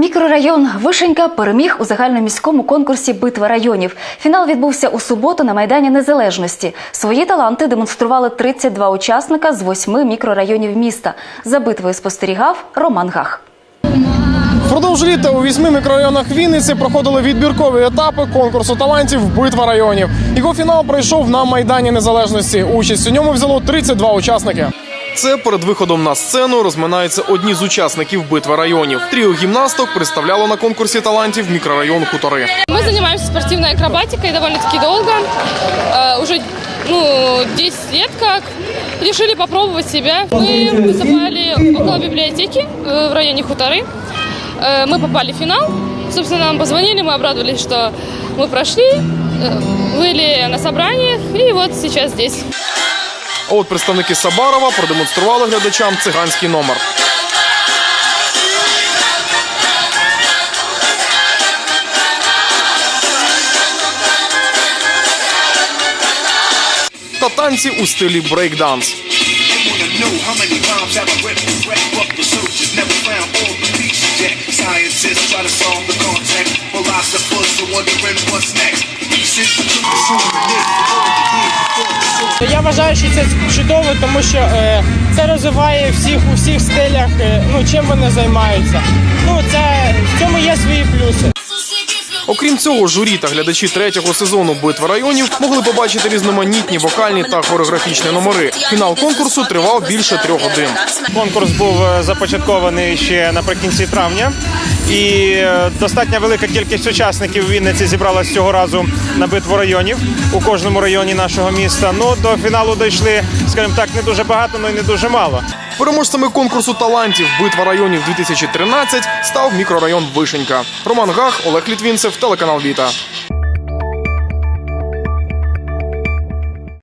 Мікрорайон Вишенька переміг у загальноміському конкурсі Битва районів. Фінал відбувся у суботу на майдані Незалежності. Свої таланти демонстрували 32 учасника з восьми мікрорайонів міста. За битвою спостерігав Роман Гах. Впродовж літа у вісьми мікрорайонах Вінниці проходили відбіркові етапи конкурсу талантів Битва районів. Його фінал пройшов на майдані Незалежності. Участь у ньому взяло 32 учасники. Це перед виходом на сцену розминаються одні з учасників битви районів. Тріо гімнасток представляло на конкурсі талантів мікрорайон Хутори. Мы занимаемся спортивной акробатикой довольно-таки долго. Э, уже ну, 10 лет как. Решили попробовать себя. Мы выступали около библиотеки э, в районе Хуторы. Э, Мы попали в финал. Собственно, нам позвонили, мы обрадовались, что мы прошли. э, Были на собраниях и вот сейчас здесь. А от представники Сабарова продемонстрували глядачам циганський номер. Та танці у стилі брейкданс. I try to solve the context, philosophers are wondering what's next. Pieces Я вважаю, що це чудово, тому що е, це розвиває всіх у всіх стилях, е, ну чим вони займаються. Ну це в цьому є свої плюси. Окрім цього, журі та глядачі третього сезону битви районів могли побачити різноманітні вокальні та хореографічні номери. Фінал конкурсу тривав більше трьох годин. Конкурс був е, започаткований ще наприкінці травня, і е, достатньо велика кількість учасників Вінниці зібралась цього разу на битву районів у кожному районі нашого міста. Ну до фіналу дійшли, скажімо так, не дуже багато, але й не дуже мало. Переможцями конкурсу талантів Битва районів 2013 став мікрорайон Вишенька. Роман Гах, Олег Літвінцев, телеканал Віта.